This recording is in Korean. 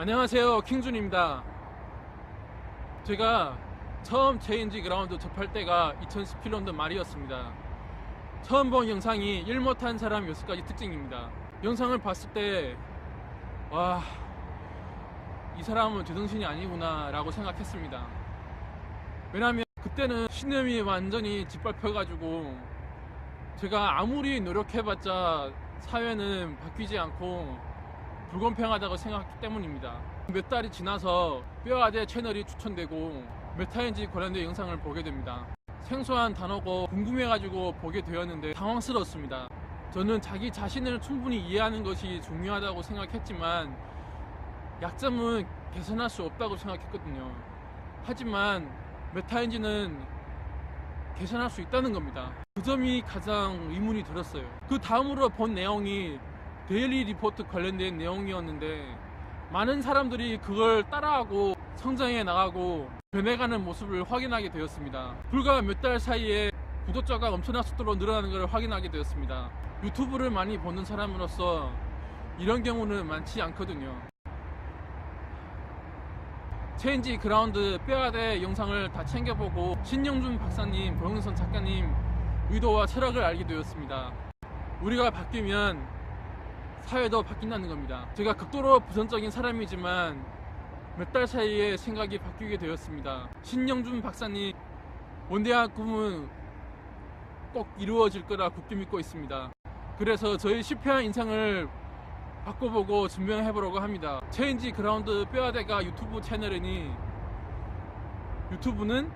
안녕하세요 킹준입니다. 제가 처음 체인지 그라운드 접할 때가 2017년도 말이었습니다. 처음 본 영상이 일 못한 사람 6가지 특징입니다. 영상을 봤을 때 와 이 사람은 제정신이 아니구나 라고 생각했습니다. 왜냐면 그때는 신념이 완전히 짓밟혀가지고 제가 아무리 노력해봤자 사회는 바뀌지 않고 불공평하다고 생각했기 때문입니다. 몇 달이 지나서 뼈아대 채널이 추천되고 메타인지 관련된 영상을 보게 됩니다. 생소한 단어고 궁금해가지고 보게 되었는데 당황스러웠습니다. 저는 자기 자신을 충분히 이해하는 것이 중요하다고 생각했지만 약점은 개선할 수 없다고 생각했거든요. 하지만 메타인지는 개선할 수 있다는 겁니다. 그 점이 가장 의문이 들었어요. 그 다음으로 본 내용이 데일리 리포트 관련된 내용이었는데 많은 사람들이 그걸 따라하고 성장해 나가고 변해가는 모습을 확인하게 되었습니다. 불과 몇 달 사이에 구독자가 엄청난 속도로 늘어나는 것을 확인하게 되었습니다. 유튜브를 많이 보는 사람으로서 이런 경우는 많지 않거든요. 체인지 그라운드 뼈아대 영상을 다 챙겨보고 신영준 박사님, 고영선 작가님 의도와 철학을 알게 되었습니다. 우리가 바뀌면 사회도 바뀐다는 겁니다. 제가 극도로 부정적인 사람이지만 몇 달 사이에 생각이 바뀌게 되었습니다. 신영준 박사님 원대한 꿈은 꼭 이루어질 거라 굳게 믿고 있습니다. 그래서 저희 실패한 인생을 바꿔보고 증명해보려고 합니다. 체인지 그라운드 뼈아대가 유튜브 채널이니 유튜브는